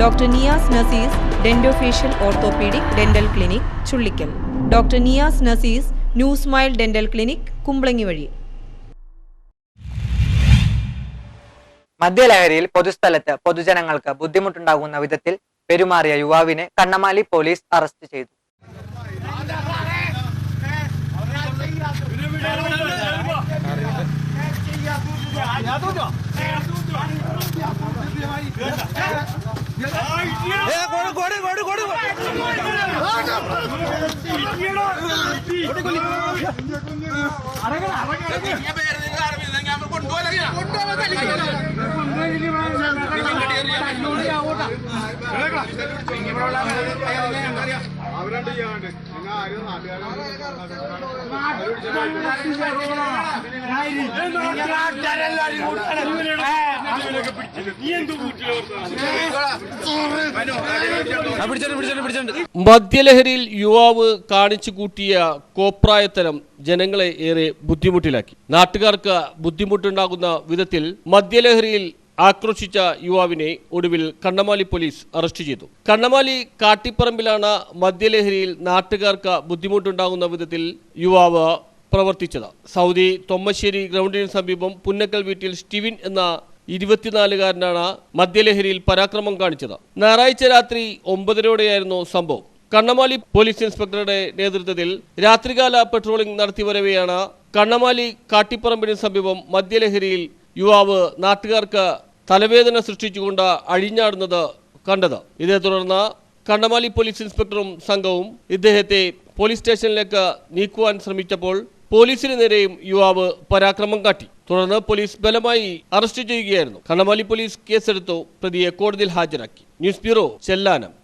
Doctor Niyas Naseez dentofacial orthopaedic dental clinic Chullikkal. Doctor Niyas Naseez new smile dental clinic Kumbalangi വഴി. മദ്യലഹരിയിൽ പൊതുസ്ഥലത്ത് പൊതുജനങ്ങൾക്ക് ബുദ്ധിമുട്ടുണ്ടാകുന്ന വിധത്തിൽ പെരുമാറിയ യുവാവിനെ കണ്ണമാലി പോലീസ് അറസ്റ്റ് ചെയ്തു. അവരണ്ട് ചെയ്യാണ്ട് നിങ്ങൾ ആരും മദ്യലഹരിയിൽ യുവാവ് കാണിച്ചു കൂട്ടിയ കോപ്രായത്തരം ജനങ്ങളെ ഏറെ ബുദ്ധിമുട്ടിലാക്കി. നാട്ടുകാർക്ക് ബുദ്ധിമുട്ടുണ്ടാകുന്ന വിധത്തിൽ മദ്യലഹരിയിൽ ആക്രോശിച്ച യുവാവിനെ ഒടുവിൽ കണ്ണമാലി പോലീസ് അറസ്റ്റ് ചെയ്തു. കണ്ണമാലി കാട്ടിപ്പറമ്പിലാണ് മദ്യലഹരിയിൽ നാട്ടുകാർക്ക് ബുദ്ധിമുട്ടുണ്ടാകുന്ന വിധത്തിൽ യുവാവ് പ്രവർത്തിച്ചത്. സൗദി തൊമ്മശ്ശേരി ഗ്രൗണ്ടിന് സമീപം പുന്നക്കൽ വീട്ടിൽ സ്റ്റീവിൻ എന്ന ഇരുപത്തിനാലുകാരനാണ് മദ്യലഹരിയിൽ പരാക്രമം കാണിച്ചത്. ഞായറാഴ്ച രാത്രി ഒമ്പതരയോടെയായിരുന്നു സംഭവം. കണ്ണമാലി പോലീസ് ഇൻസ്പെക്ടറുടെ നേതൃത്വത്തിൽ രാത്രികാല പെട്രോളിംഗ് നടത്തി വരവെയാണ് കണ്ണമാലി കാട്ടിപ്പറമ്പിന് സമീപം മദ്യലഹരിയിൽ യുവാവ് നാട്ടുകാർക്ക് തലവേദന സൃഷ്ടിച്ചുകൊണ്ട് അഴിഞ്ഞാടുന്നത് കണ്ടത്. ഇതേ തുടർന്ന് കണ്ണമാലി പോലീസ് ഇൻസ്പെക്ടറും സംഘവും ഇദ്ദേഹത്തെ പോലീസ് സ്റ്റേഷനിലേക്ക് നീക്കുവാൻ ശ്രമിച്ചപ്പോൾ പോലീസിന് നേരെയും യുവാവ് പരാക്രമം കാട്ടി. തുടർന്ന് പോലീസ് ബലമായി അറസ്റ്റ് ചെയ്യുകയായിരുന്നു. കണ്ണമാലി പോലീസ് കേസെടുത്തു. പ്രതിയെ കോടതിയിൽ ഹാജരാക്കി. News bureau Chellanam.